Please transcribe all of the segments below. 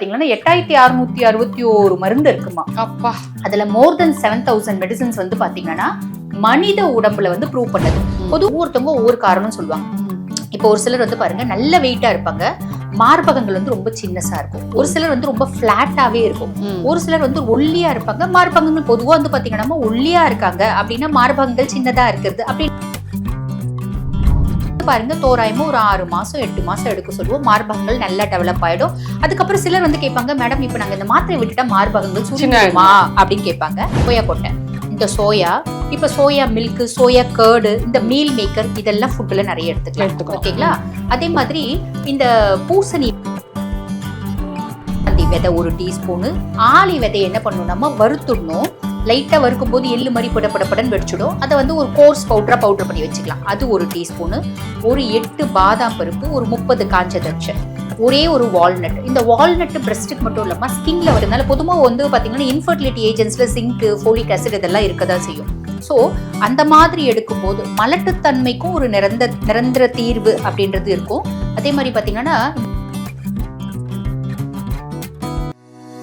பாத்தீங்கன்னா எட்டாயிரத்தி அறுநூத்தி அறுபத்தி ஒரு மருந்து இருக்குமா? அப்பா. அதுல more then seven thousand medicines வந்து பாத்தீங்கன்னா மனித உடம்புல வந்து ப்ரூவ் பண்ணது. பொது ஒவ்வொருத்தவங்க ஒவ்வொரு காரணம் சொல்லுவாங்க. இப்போ ஒரு சிலர் வந்து பாருங்க நல்ல வெயிட்டா இருப்பாங்க. மார்பகங்கள் வந்து ரொம்ப சின்னசா இருக்கும். ஒரு சிலர் வந்து ரொம்ப பிளாட்டாவே இருக்கும். ஒரு சிலர் வந்து ஒல்லியா இருப்பாங்க. மார்பகங்கள் பொதுவா வந்து பாத்தீங்கன்னா ஒல்லியா இருக்காங்க. அப்படின்னா மார்பகங்கள் சின்னதா இருக்கிறது. அப்படி பாருங்க தோராயமா ஒரு ஆறு மாசம் எட்டு மாசம் எடுக்க சொல்லுவோம். மார்பகங்கள் நல்லா டெவலப் ஆயிடும். அதுக்கப்புறம் சிலர் வந்து கேட்பாங்க மேடம் இப்போ நாங்க இந்த மாத்திரை விட்டுட்டா மார்பகங்கள் சுருங்குமா அப்படின்னு கேட்பாங்க. சோயா கொட்டை. இந்த சோயா இப்ப சோயா மில்க் சோயா கேர்டு இந்த மீல் மேக்கர் இதெல்லாம் ஃபுட்ல நிறைய எடுத்துக்கலாம். ஓகேங்களா? அதே மாதிரி இந்த பூசணி விதை ஒரு டீஸ்பூனு ஆளி விதை என்ன பண்ணணும்? நம்ம வறுத்துடணும். லைட்டாக வறுக்கும் போது எள்ளு மாதிரி பட வெடிச்சிடும். அதை வந்து ஒரு கோர்ஸ் பவுடராக பவுடர் பண்ணி வச்சுக்கலாம். அது ஒரு டீஸ்பூனு ஒரு எட்டு பாதாம் பருப்பு ஒரு முப்பது காஞ்ச திராட்சை ஒரே ஒரு வால்நட் இந்த வால்நட் பிரஸ்ட்டுக்கு மட்டும் இல்லாமல் ஸ்கின்ல வரதுனால பொதுவாக வந்து பார்த்தீங்கன்னா இன்ஃபர்டிலிட்டி ஏஜென்ட்ஸில் சிங்க் ஃபோலிக் ஆசிட் இதெல்லாம் இருக்க தான் செய்யும். ஸோ அந்த மாதிரி எடுக்கும்போது மலட்டுத்தன்மைக்கும் ஒரு நிரந்த நிரந்தர தீர்வு அப்படின்றது இருக்கும். அதே மாதிரி பார்த்தீங்கன்னா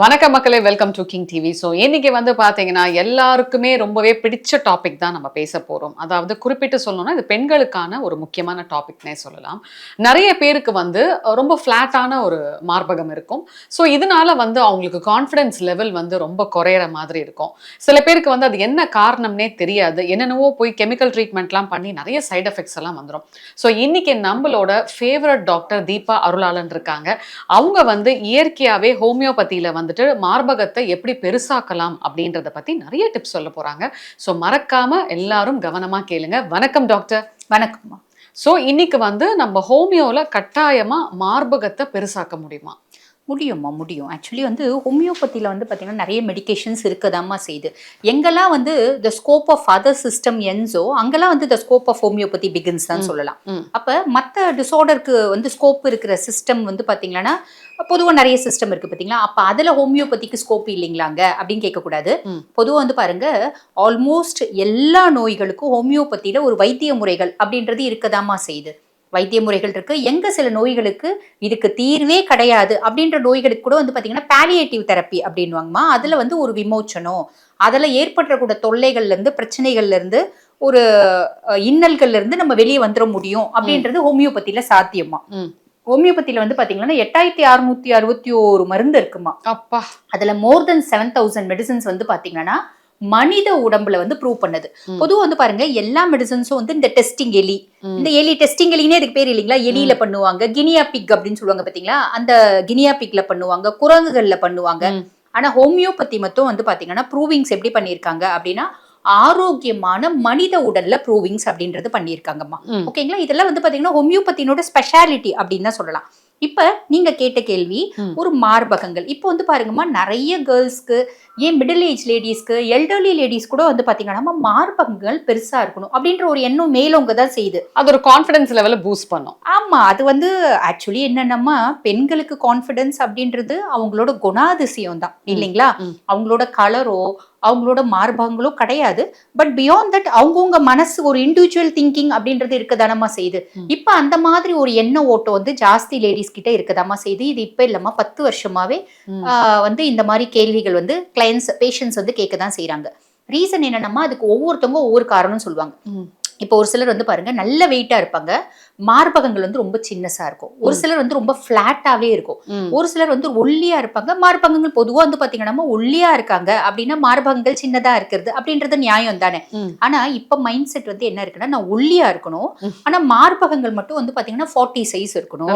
வணக்கம் மக்களே welcome to King TV so இன்னைக்கு வந்து பாத்தீங்கன்னா எல்லாருக்குமே ரொம்பவே பிடிச்ச டாபிக் தான் நம்ம பேச போறோம். அதாவது குறிப்பிட்டு சொல்லணும்னா இது பெண்களுக்கான ஒரு முக்கியமான டாபிக்னே சொல்லலாம். நிறைய பேருக்கு வந்து ரொம்ப ஃப்ளாட்டான ஒரு மார்பகம் இருக்கும். ஸோ இதனால வந்து அவங்களுக்கு கான்ஃபிடன்ஸ் லெவல் வந்து ரொம்ப குறையிற மாதிரி இருக்கும். சில பேருக்கு வந்து அது என்ன காரணம்னே தெரியாது. என்னென்னவோ போய் கெமிக்கல் ட்ரீட்மெண்ட்லாம் பண்ணி நிறைய சைடு எஃபெக்ட்ஸ் எல்லாம் வந்துடும் ஸோ இன்னைக்கு நம்மளோட ஃபேவரட் டாக்டர் தீபா அருளாளன் இருக்காங்க. அவங்க வந்து இயற்கையாவே வந்து வந்துட்டு மார்பகத்தை எப்படி பெருசாக்கலாம் அப்படின்றத பத்தி நிறைய டிப்ஸ் சொல்ல போறாங்க. ஸோ மறக்காம எல்லாரும் கவனமா கேளுங்க. வணக்கம் டாக்டர் வணக்கம்மா. ஸோ இன்னைக்கு வந்து நம்ம ஹோமியோல கட்டாயமா மார்பகத்தை பெருசாக்க முடியுமா? முடியும்மா முடியும். ஆக்சுவலி வந்து ஹோமியோபதியில் வந்து பார்த்தீங்கன்னா நிறைய மெடிகேஷன்ஸ் இருக்கதாம்மா செய்யுது. எங்கெல்லாம் வந்து the scope of other system என்ஸோ அங்கெல்லாம் வந்து the scope of homeopathy begins தான் சொல்லலாம். அப்போ மற்ற டிசார்டருக்கு வந்து ஸ்கோப் இருக்கிற சிஸ்டம் வந்து பார்த்தீங்கன்னா பொதுவாக நிறைய சிஸ்டம் இருக்குது பார்த்தீங்களா அப்போ அதில் ஹோமியோபதிக்கு ஸ்கோப் இல்லைங்களாங்க? அப்படின்னு கேட்கக்கூடாது. பொதுவாக வந்து பாருங்க ஆல்மோஸ்ட் எல்லா நோய்களுக்கும் ஹோமியோபதியில் ஒரு வைத்திய முறைகள் அப்படின்றது இருக்கதாம்மா செய்யுது. வைத்திய முறைகள் இருக்கு. எங்க சில நோய்களுக்கு இதுக்கு தீர்வே கிடையாது அப்படின்ற நோய்களுக்கு கூட வந்து பாத்தீங்கன்னா பாலியேட்டிவ் தெரப்பி அப்படின்வாங்கம்மா அதுல வந்து ஒரு விமோச்சனம் அதுல ஏற்படுறக்கூடிய தொல்லைகள்ல இருந்து பிரச்சனைகள்ல இருந்து ஒரு இன்னல்கள்ல இருந்து நம்ம வெளியே வந்துட முடியும் அப்படின்றது ஹோமியோபதியில சாத்தியமா. ஹோமியோபதியில வந்து பாத்தீங்கன்னா எட்டாயிரத்தி அறுநூத்தி அறுபத்தி ஒரு மருந்து இருக்குமா அப்பா. அதுல more then seven thousand medicines வந்து பாத்தீங்கன்னா மனித உடம்புல வந்து ப்ரூவ் பண்ணது. பொதுவா வந்து பாருங்க எல்லா மெடிசன்ஸும் வந்து இந்த டெஸ்டிங் எலி. இந்த எலி டெஸ்டிங் எலினே இதுக்கு பேர் இல்லைங்களா எலியில பண்ணுவாங்க கினியா பிக் அப்படின்னு சொல்லுவாங்க பாத்தீங்களா அந்த கினியா பிக்ல பண்ணுவாங்க குரங்குகள்ல பண்ணுவாங்க. ஆனா ஹோமியோபதி மட்டும் வந்து பாத்தீங்கன்னா ப்ரூவிங்ஸ் எப்படி பண்ணியிருக்காங்க அப்படின்னா ஆரோக்கியமான மனித உடல்ல ப்ரூவிங்ஸ் அப்படின்றது பண்ணியிருக்காங்கம்மா. ஓகேங்களா இதெல்லாம் வந்து பாத்தீங்கன்னா ஹோமியோபதினோட ஸ்பெஷாலிட்டி அப்படின்னு தான் சொல்லலாம் இப்ப நீங்க கேட்ட கேள்வி. ஒரு மார்பகங்கள். இப்போ வந்து பாருங்கம்மா நிறைய கேர்ள்ஸ்க்கு ஏன் மிடில் ஏஜ் லேடிஸ்க்கு எல்டர்லி லேடிஸ் கூட வந்து பாத்தீங்கன்னா நம்ம மார்பகங்கள் பெருசா இருக்கணும் அப்படின்ற ஒரு எண்ணம் மேலோங்க தான் செய்யுது. அது ஒரு கான்ஃபிடன்ஸ் லெவலை பூஸ்ட் பண்ணும். ஆமா அது வந்து ஆக்சுவலி என்னன்னா பெண்களுக்கு கான்ஃபிடன்ஸ் அப்படின்றது அவங்களோட குணாதிசயம் தான் இல்லைங்களா. அவங்களோட கலரோ அவங்களோட மார்பகங்களோ கிடையாது. பட் பியாண்ட் தட் அவங்கவுங்க மனசு ஒரு இண்டிவிஜுவல் திங்கிங் அப்படின்றது இருக்கதானமா செய்யுது. இப்ப அந்த மாதிரி ஒரு எண்ண ஓட்டம் வந்து ஜாஸ்தி லேடிஸ் கிட்ட இருக்கதாமா செய்யுது. இது இப்ப இல்லாம பத்து வருஷமாவே வந்து இந்த மாதிரி கேள்விகள் வந்து கிளைண்ட்ஸ் பேஷண்ட்ஸ் வந்து கேட்க தான் செய்றாங்க. ரீசன் என்னன்னா அதுக்கு ஒவ்வொருத்தவங்க ஒவ்வொரு காரணம் சொல்லுவாங்க. இப்போ ஒரு சிலர் வந்து பாருங்க நல்ல வெயிட்டா இருப்பாங்க. மார்பகங்கள் வந்து ரொம்ப சின்னசா இருக்கும். ஒரு. சிலர் வந்து ரொம்ப பிளாட்டாவே இருக்கும். ஒரு சிலர் வந்து ஒல்லியா இருப்பாங்க. மார்பகங்கள் பொதுவா வந்து பாத்தீங்கன்னா ஒல்லியா இருக்காங்க. அப்படின்னா மார்பகங்கள் சின்னதா இருக்கிறது. அப்படின்றது நியாயம் தானே. ஆனா இப்ப மைண்ட் செட் வந்து என்ன இருக்குன்னா நான் ஒல்லியா இருக்கணும். ஆனா மார்பகங்கள் மட்டும் வந்து பாத்தீங்கன்னா ஃபார்ட்டி சைஸ் இருக்கணும்.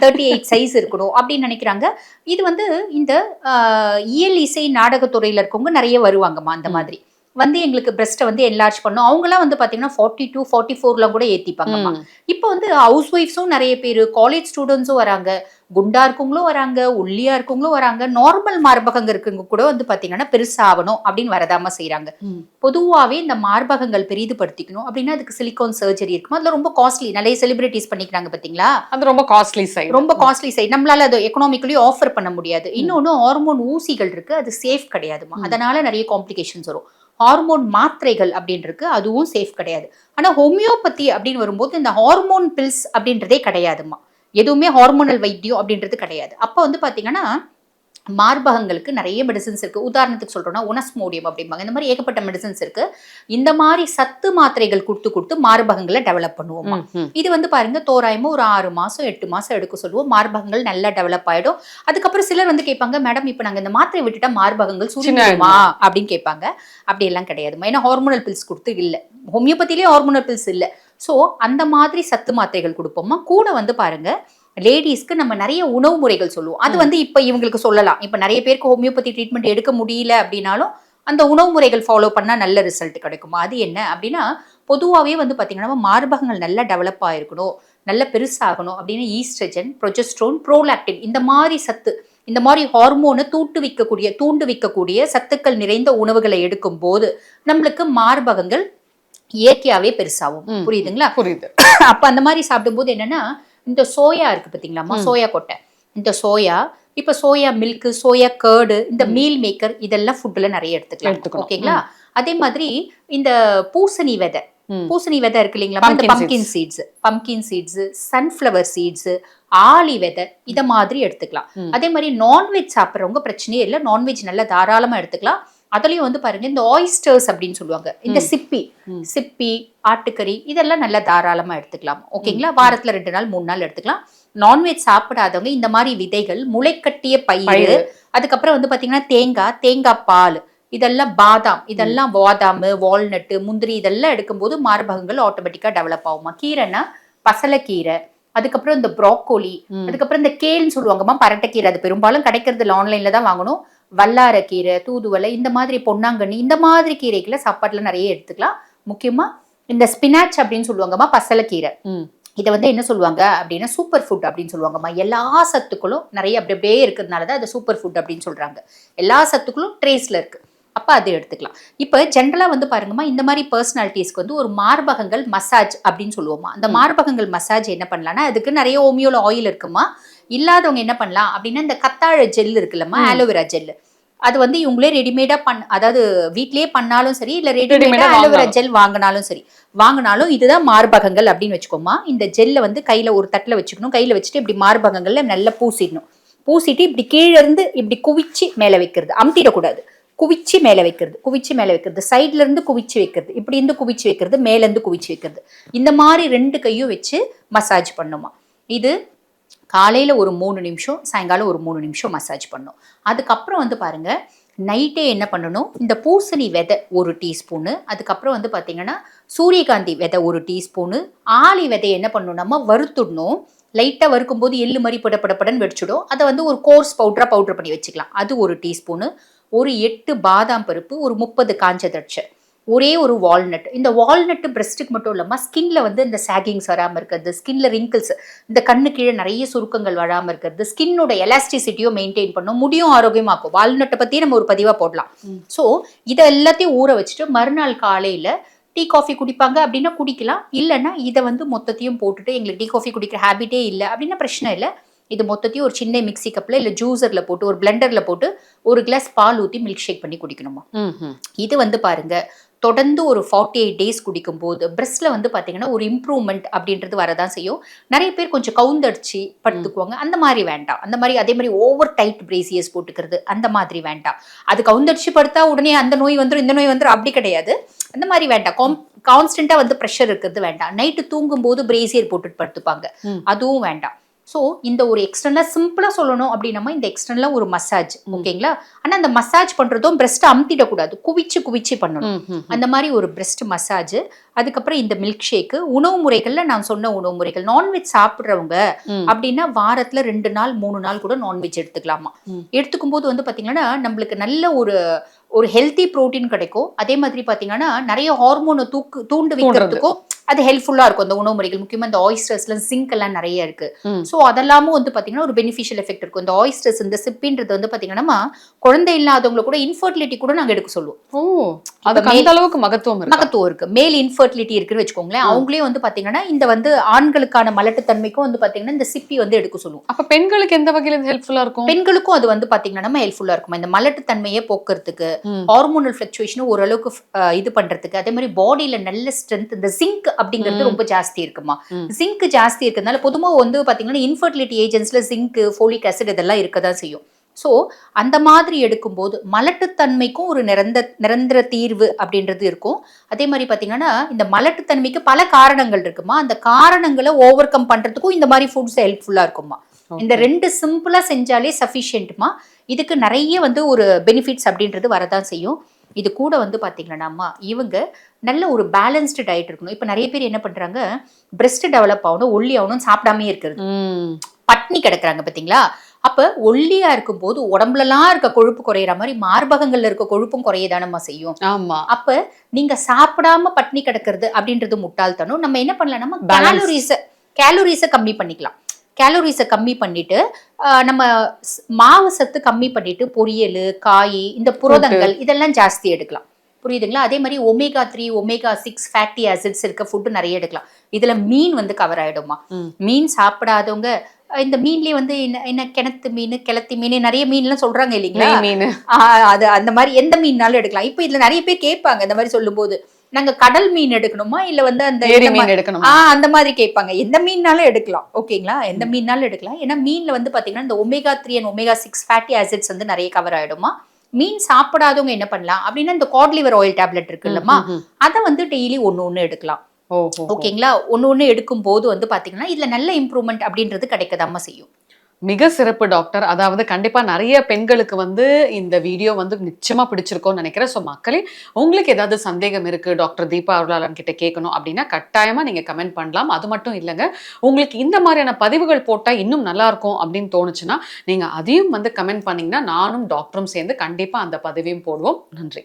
தேர்ட்டி எயிட் சைஸ் இருக்கணும் அப்படின்னு நினைக்கிறாங்க. இது வந்து இந்த ஆஹ், இயல் இசை நாடகத்துறையில இருக்கவங்க நிறைய வருவாங்கம்மா அந்த. மாதிரி. வந்து எங்களுக்கு பிரஸ்ட்டை வந்து என்லார்ஜ் பண்ணும். அவங்களாம் வந்து பாத்தீங்கன்னா ஃபார்ட்டி டூ ஃபார்ட்டி ஃபோர்லாம் கூட ஏத்திப்பாங்கம்மா. ம். இப்போ வந்து ஹவுஸ் ஒய்ஃப்ஸும் நிறைய பேர் காலேஜ் ஸ்டூடெண்ட்ஸும் வராங்க. குண்டா இருக்கவங்களும் வராங்க ஒல்லியா இருக்கவங்களும் வராங்க. நார்மல் மார்பகங்க இருக்கவங்க கூட வந்து பாத்தீங்கன்னா பெருசாகணும் அப்படின்னு வரதாம செய்றாங்க. ம். பொதுவாவே இந்த மார்பகங்கள் பெரிதுபடுத்திக்கணும் அப்படின்னா அதுக்கு சிலிகான் சர்ஜரி இருக்கும்? அதுல ரொம்ப காஸ்ட்லி நிறைய செலிபிரிட்டிஸ் பண்ணிக்கிறாங்க பாத்தீங்களா? அது ரொம்ப காஸ்ட்லி சைடு ரொம்ப காஸ்ட்லி சைட் நம்மளால அது எக்கனாமிக்கலி ஆஃபர் பண்ண முடியாது. இன்னொன்னு ஹார்மோன் ஊசிகள் இருக்கு அது சேஃப் கிடையாதுமா. அதனால நிறைய காம்ப்ளிகேஷன்ஸ் வரும். ஹார்மோன் மாத்திரைகள் அப்படின்னு இருக்கு அதுவும் சேஃப் கிடையாது. ஆனா ஹோமியோபதி அப்படின்னு வரும்போது இந்த ஹார்மோன் பில்ஸ் அப்படின்றதே கிடையாதுமா எதுவுமே ஹார்மோனல் வைத்தியம் அப்படின்றது கிடையாது. அப்போ வந்து பாத்தீங்கன்னா மார்பகங்களுக்கு நிறைய மெடிசின்ஸ் இருக்கு. உதாரணத்துக்கு சொல்றோம்னா உனஸ்மோடியம் அப்படிம்பாங்க. இந்த மாதிரி ஏகப்பட்ட மெடிசின்ஸ் இருக்கு. இந்த மாதிரி சத்து மாத்திரைகள் கொடுத்து கொடுத்து மார்பகங்களை டெவலப் பண்ணுவோம். இது வந்து பாருங்க தோராயமா ஒரு ஆறு மாசம் எட்டு மாசம் எடுக்க சொல்லுவோம். மார்பகங்கள் நல்லா டெவலப் ஆயிடும். அதுக்கப்புறம் சிலர் வந்து கேட்பாங்க மேடம் இப்போ நாங்க இந்த மாத்திரை விட்டுட்டா மார்பகங்கள் சுருங்கிடுமா அப்படின்னு கேட்பாங்க. அப்படி எல்லாம் கிடையாதுமா ஏன்னா ஹார்மோனல் பில்ஸ் கொடுத்து இல்ல. ஹோமியோபதியிலே ஹார்மோனல் பில்ஸ் இல்ல. சோ அந்த மாதிரி சத்து மாத்திரைகள் கொடுப்போமா? கூட வந்து பாருங்க லேடிஸ்க்கு நம்ம நிறைய உணவு முறைகள் சொல்லுவோம். அது வந்து இப்ப இவங்களுக்கு சொல்லலாம். இப்ப நிறைய பேருக்கு ஹோமியோபதி ட்ரீட்மெண்ட் எடுக்க முடியல அப்படின்னாலும் அந்த உணவு முறைகள் ஃபாலோ பண்ணா நல்ல ரிசல்ட் கிடைக்குமா? அது என்ன? அப்படின்னா பொதுவாகவே வந்து பார்த்தீங்கன்னா நம்ம மார்பகங்கள் நல்லா டெவலப் ஆயிருக்கணும். நல்ல பெருசாகணும் அப்படின்னு ஈஸ்ட்ரஜன் ப்ரொஜெஸ்ட்ரோன் ப்ரோலாக்டின் இந்த மாதிரி சத்து இந்த மாதிரி ஹார்மோனை தூட்டு வைக்கக்கூடிய தூண்டு வைக்கக்கூடிய சத்துக்கள் நிறைந்த உணவுகளை எடுக்கும் போது நம்மளுக்கு மார்பகங்கள் இயற்கையாவே பெருசாகும். புரியுதுங்களா? புரியுது. அப்ப அந்த மாதிரி சாப்பிடும்போது என்னன்னா இந்த சோயா இருக்கு பாத்தீங்களாம்மா ம். சோயா கொட்டை. இந்த சோயா இப்ப சோயா மில்க் சோயா கேர்டு இந்த. மீல் மேக்கர் இதெல்லாம் ஃபுட்ல நிறைய எடுத்துக்கலாம். ஓகேங்களா? அதே மாதிரி இந்த பூசணி விதை. பூசணி விதை இருக்கு இல்லைங்களா? இந்த pumpkin seeds pumpkin seeds sunflower seeds ஆளி விதை இத மாதிரி எடுத்துக்கலாம். அதே மாதிரி நான்வெஜ் சாப்பிட்றவங்க பிரச்சனையே இல்லை. நான்வெஜ் நல்லா தாராளமா எடுத்துக்கலாம். அதுலயும் வந்து பாருங்க இந்த ஆயிஸ்டர்ஸ் அப்படின்னு சொல்லுவாங்க. இந்த. சிப்பி. சிப்பி ஆட்டுக்கறி இதெல்லாம் நல்லா தாராளமா எடுத்துக்கலாம். ஓகேங்களா வாரத்துல ரெண்டு நாள் மூணு நாள் எடுத்துக்கலாம். நான்வெஜ் சாப்பிடாதவங்க இந்த மாதிரி விதைகள் முளைக்கட்டிய பயிர் அதுக்கப்புறம் வந்து பாத்தீங்கன்னா தேங்காய் தேங்காய் பால் இதெல்லாம் பாதாம் இதெல்லாம் பாதாம் வால்நட்டு முந்திரி இதெல்லாம் எடுக்கும்போது மார்பகங்கள் ஆட்டோமேட்டிக்கா டெவலப் ஆகுமா? கீரைன்னா பசலைக்கீரை அதுக்கப்புறம் இந்த ப்ராக்கோலி. அதுக்கப்புறம் இந்த கேல்னு சொல்லுவாங்கம்மா பரட்டைக்கீரை அது பெரும்பாலும் கிடைக்கிறது ஆன்லைன்ல தான் வாங்கணும். வல்லாரக்கீரை தூதுவளை இந்த மாதிரி பொன்னாங்கண்ணி இந்த மாதிரி கீரைகளை சாப்பாட்டுல நிறைய எடுத்துக்கலாம். முக்கியமா இந்த ஸ்பினாச் அப்படின்னு சொல்லுவாங்கம்மா பசலைக்கீரை ம். இதை வந்து என்ன சொல்லுவாங்க அப்படின்னா சூப்பர் ஃபுட் அப்படின்னு சொல்லுவாங்கம்மா. எல்லா சத்துக்களும் நிறைய அப்படி அப்படியே இருக்கிறதுனால தான் அது சூப்பர் ஃபுட் அப்படின்னு சொல்றாங்க. எல்லா சத்துக்களும் ட்ரேஸ்ல இருக்கு. அப்போ அது எடுத்துக்கலாம். இப்போ ஜென்ரலாக வந்து பாருங்கம்மா இந்த மாதிரி பர்சனாலிட்டிஸ்க்கு வந்து ஒரு மார்பகங்கள் மசாஜ் அப்படின்னு சொல்லுவோமா அந்த. மார்பகங்கள் மசாஜ் என்ன பண்ணலாம்னா அதுக்கு நிறைய ஓமியோல ஆயில் இருக்குமா இல்லாதவங்க என்ன பண்ணலாம் அப்படின்னா இந்த கத்தாழை ஜெல் இருக்குல்லம்மா. ஆலோவேரா ஜெல் அது வந்து இவங்களே ரெடிமேடா பண் அதாவது வீட்லயே பண்ணாலும் சரி இல்ல ரெடிமேடா ஆலோவேரா. ஜெல் வாங்கினாலும் சரி வாங்கினாலும் இதுதான் மார்பகங்கள் அப்படின்னு வச்சுக்கோமா இந்த ஜெல்லை வந்து கையில ஒரு தட்டுல வச்சுக்கணும். கையில வச்சுட்டு இப்படி மார்பகங்கள்ல நல்லா பூசிடணும். பூசிட்டு இப்படி கீழ இருந்து இப்படி குவிச்சு மேல வைக்கிறது. அமுத்திடக்கூடாது. குவிச்சு மேல வைக்கிறது. குவிச்சு மேல வைக்கிறது. சைட்ல இருந்து குவிச்சு வைக்கிறது. இப்படி இருந்து குவிச்சு வைக்கிறது. மேல இருந்து குவிச்சு வைக்கிறது. இந்த மாதிரி ரெண்டு கையும் வச்சு மசாஜ் பண்ணுமா இது காலையில் ஒரு மூணு நிமிஷம் சாயங்காலம் ஒரு மூணு நிமிஷம் மசாஜ் பண்ணும். அதுக்கப்புறம் வந்து பாருங்கள் நைட்டே என்ன பண்ணணும்? இந்த பூசணி விதை ஒரு டீஸ்பூனு அதுக்கப்புறம் வந்து பார்த்தீங்கன்னா சூரியகாந்தி விதை ஒரு டீஸ்பூனு ஆளி விதை என்ன பண்ணணும்? நம்ம வறுத்துடணும். லைட்டாக வறுக்கும்போது எள்ளு மாதிரி படப்படப்படன்னு வெடிச்சிடும். அதை வந்து ஒரு கோர்ஸ் பவுடராக பவுட்ரு பண்ணி வச்சுக்கலாம். அது ஒரு டீஸ்பூனு ஒரு எட்டு பாதாம் பருப்பு ஒரு முப்பது காஞ்ச திராட்சை ஒரே ஒரு வால்நட் இந்த வால்நட் பிரஸ்ட்டுக்கு மட்டும் இல்லாமல் ஸ்கின்ல வந்து இந்த சாகிங்ஸ் வராமல் இருக்கிறது ஸ்கின்ல ரிங்கிள்ஸ் இந்த கண்ணு கீழே நிறைய சுருக்கங்கள் வராமல் இருக்கிறது ஸ்கின்னோட எலாஸ்டிசிட்டியும் மெயின்டைன் பண்ணும் முடியும் ஆரோக்கியமாக்கும். வால்நட்டை பற்றி நம்ம ஒரு பதிவாக போடலாம். ஸோ இதை எல்லாத்தையும் ஊற வச்சுட்டு மறுநாள் காலையில் டீ காஃபி குடிப்பாங்க அப்படின்னா குடிக்கலாம். இல்லைன்னா இதை வந்து மொத்தத்தையும் போட்டுட்டு எங்களுக்கு டீ காஃபி குடிக்கிற ஹேபிட்டே இல்லை அப்படின்னா பிரச்சனை இல்லை. இது மொத்தத்தையும் ஒரு சின்ன மிக்ஸி கப்பில் இல்லை ஜூஸரில் போட்டு ஒரு பிளெண்டரில் போட்டு ஒரு கிளாஸ் பால் ஊற்றி மில்க் ஷேக் பண்ணி குடிக்கணுமா. இது வந்து பாருங்க தொடர்ந்து ஒரு ஃபார்ட்டி எயிட் டேஸ் குடிக்கும்போது பிரஸ்ட்ல வந்து பாத்தீங்கன்னா ஒரு இம்ப்ரூவ்மெண்ட் அப்படின்றது வரதான் செய்யும். நிறைய பேர் கொஞ்சம் கவுந்தடிச்சு படுத்துக்குவாங்க. அந்த மாதிரி வேண்டாம். அந்த மாதிரி அதே மாதிரி ஓவர் டைட் பிரேசியஸ் போட்டுக்கிறது அந்த மாதிரி வேண்டாம். அது கவுந்தடிச்சு படுத்தா உடனே அந்த நோய் வந்துடும் இந்த நோய் வந்துடும் அப்படி கிடையாது. அந்த மாதிரி வேண்டாம். காம் கான்ஸ்டண்டா வந்து ப்ரெஷர் இருக்கிறது வேண்டாம். நைட்டு தூங்கும்போது பிரேசியர் போட்டுட்டு படுத்துப்பாங்க. அதுவும் வேண்டாம். ஸோ இந்த ஒரு எக்ஸ்டர்னலா சிம்பிளா சொல்லணும் அப்படின்னா இந்த எக்ஸ்டர்னலா ஒரு மசாஜ். ஓகேங்களா ஆனா அந்த மசாஜ் பண்றதும் பிரஸ்ட் அமுத்திடக்கூடாது குவிச்சு குவிச்சு பண்ணணும். அந்த மாதிரி ஒரு பிரஸ்ட் மசாஜ் அதுக்கப்புறம் இந்த மில்க் ஷேக்கு உணவு முறைகள்ல நான் சொன்ன உணவு முறைகள் நான்வெஜ் சாப்பிட்றவங்க. அப்படின்னா வாரத்துல ரெண்டு நாள் மூணு நாள் கூட நான்வெஜ் எடுத்துக்கலாமா. எடுத்துக்கும் போது வந்து பாத்தீங்கன்னா நம்மளுக்கு நல்ல ஒரு ஒரு ஹெல்த்தி புரோட்டீன் கிடைக்கும் அதே மாதிரி பாத்தீங்கன்னா நிறைய ஹார்மோனை தூக்கு தூண்டு வைக்கிறதுக்கும் அது ஹெல்ப்ஃபுல்லா இருக்கும் அந்த உணவு முறைகள். முக்கியமா இந்த ஆயிஸ்டர்ஸ்ல சிங்க் எல்லாம் நிறைய இருக்கு. ஸோ அதெல்லாமும் வந்து பாத்தீங்கன்னா ஒரு பெனிஃபிஷியல் எஃபெக்ட் இருக்கும். இந்த ஆயிஸ்டர்ஸ் இந்த சிப்பின்றது வந்து பாத்தீங்கன்னா குழந்தை இல்லாதவங்களை கூட இன்ஃபர்டிலிட்டி கூட நாங்க எடுக்க சொல்லுவோம். ஓ அதுக்கு அந்த அளவுக்கு மகத்துவம் இருக்கு? மகத்துவம் இருக்கு. மேல் இன்ஃபர்டிலிட்டி இருக்குன்னு வச்சுக்கோங்களேன். அவங்களே வந்து பாத்தீங்கன்னா இந்த வந்து ஆண்களுக்கான மலட்டுத்தன்மைக்கும் வந்து பாத்தீங்கன்னா இந்த சிப்பி வந்து எடுக்க சொல்லுவோம். அப்ப பெண்களுக்கு எந்த வகையில ஹெல்ப்ஃபுல்லா இருக்கும்? பெண்களுக்கும் அது வந்து பாத்தீங்கன்னா நம்ம ஹெல்ப்ஃபுல்லா இருக்கும்? இந்த மலட்டுத்தன்மையை போக்குறதுக்கு. ஹார்மோனல் ஃபிளக்சுவேஷன் ஓரளவுக்கு இது பண்றதுக்கு அதே மாதிரி பாடியில நல்ல ஸ்ட்ரென்த் இந்த ஜிங்க் அப்படிங்கிறது. ரொம்ப ஜாஸ்தி இருக்குமா? ம். ஜிங்க் ஜாஸ்தி இருக்கிறதுனால பொதுவா வந்து பாத்தீங்கன்னா இன்ஃபர்டிலிட்டி ஏஜென்ட்ஸ்ல ஜிங்க் ஃபோலிக் ஆசிட் இதெல்லாம் இருக்க தான் செய்யும். ஸோ அந்த மாதிரி எடுக்கும்போது மலட்டுத்தன்மைக்கும் ஒரு நிரந்த நிரந்தர தீர்வு அப்படின்றது இருக்கும். அதே மாதிரி பாத்தீங்கன்னா இந்த மலட்டுத்தன்மைக்கு பல காரணங்கள் இருக்குமா? அந்த காரணங்களை ஓவர் கம் பண்றதுக்கும் இந்த மாதிரி ஃபுட்ஸ் ஹெல்ப்ஃபுல்லா இருக்குமா? இந்த ரெண்டு சிம்பிளா செஞ்சாலே சஃபிஷியன்ட்மா இதுக்கு நிறைய வந்து ஒரு பெனிஃபிட்ஸ் அப்படின்றது வரதான் செய்யும். இது கூட வந்து பாத்தீங்கன்னா இவங்க நல்ல ஒரு பேலன்ஸ்டு டயட் இருக்கணும். இப்போ நிறைய பேர் என்ன பண்றாங்க பிரஸ்ட் டெவலப் ஆகணும் ஒல்லி ஆகணும் சாப்பிடாமே இருக்கிறது. பட்னி கிடக்குறாங்க பாத்தீங்களா? அப்ப ஒல்லியா இருக்கும்போது உடம்புலலாம் இருக்க கொழுப்பு குறையிற மாதிரி மார்பகங்கள்ல இருக்க கொழுப்பும் குறையதானம்மா செய்யும். ஆமா. அப்ப நீங்க சாப்பிடாம பட்னி கிடக்கிறது அப்படின்றது முட்டாள்தனம். நம்ம என்ன பண்ணலாம். கேலோரிஸ கேலோரிஸை கம்மி பண்ணிக்கலாம். கேலோரிஸை கம்மி பண்ணிட்டு நம்ம மாவு சத்து கம்மி பண்ணிட்டு பொரியல் காய் இந்த புரதங்கள் இதெல்லாம் ஜாஸ்தி எடுக்கலாம். புரியுதுங்களா? அதே மாதிரி omega three omega six fatty acids இருக்க ஃபுட்டு நிறைய எடுக்கலாம். இதுல மீன் வந்து கவர் ஆயிடுமா. மீன் சாப்பிடாதவங்க இந்த மீன்லயே வந்து என்ன என்ன கிணத்து மீன் கிளத்தி மீன் நிறைய மீன்லாம் சொல்றாங்க இல்லைங்களா? மீன். அது அந்த மாதிரி எந்த மீன்னாலும் எடுக்கலாம். இப்போ இதுல நிறைய பேர் கேட்பாங்க இந்த மாதிரி சொல்லும்போது. நாங்க கடல் மீன் எடுக்கணுமா? இல்ல வந்து அந்த மீன் எடுக்கணும்? அந்த மாதிரி கேட்பாங்க. எந்த மீன்னாலும் எடுக்கலாம். ஓகேங்களா? எந்த மீன்னாலும் எடுக்கலாம். ஏன்னா மீன்ல வந்து பாத்தீங்கன்னா இந்த omega three and omega six fatty acids வந்து நிறைய கவர் ஆயிடுமா? மீன் சாப்பிடாதவங்க என்ன பண்ணலாம்? அப்படின்னா இந்த காட் லிவர் ஆயில் டேப்லெட் இருக்கு இல்லம்மா அதை வந்து டெய்லி ஒண்ணு ஒண்ணு எடுக்கலாம். ஓகேங்களா? ஒண்ணு எடுக்கும் போது வந்து பாத்தீங்கன்னா இதுல நல்ல இம்ப்ரூவ்மெண்ட் அப்படின்றது கிடைக்கதாம்மா செய்யும். மிக சிறப்பு டாக்டர். அதாவது கண்டிப்பாக நிறைய பெண்களுக்கு வந்து இந்த வீடியோ வந்து நிச்சயமாக பிடிச்சிருக்கோன்னு நினைக்கிறேன். ஸோ மக்களே உங்களுக்கு ஏதாவது சந்தேகம் இருக்குது டாக்டர் தீபா அருளாளன் கிட்ட கேட்கணும் அப்படின்னா கட்டாயமாக நீங்கள் கமெண்ட் பண்ணலாம். அது மட்டும் இல்லைங்க உங்களுக்கு இந்த மாதிரியான பதிவுகள் போட்டால் இன்னும் நல்லாயிருக்கும் அப்படின்னு தோணுச்சுன்னா நீங்கள் அதையும் வந்து கமெண்ட் பண்ணிங்கன்னா நானும் டாக்டரும் சேர்ந்து கண்டிப்பாக அந்த பதிவையும் போடுவோம். நன்றி.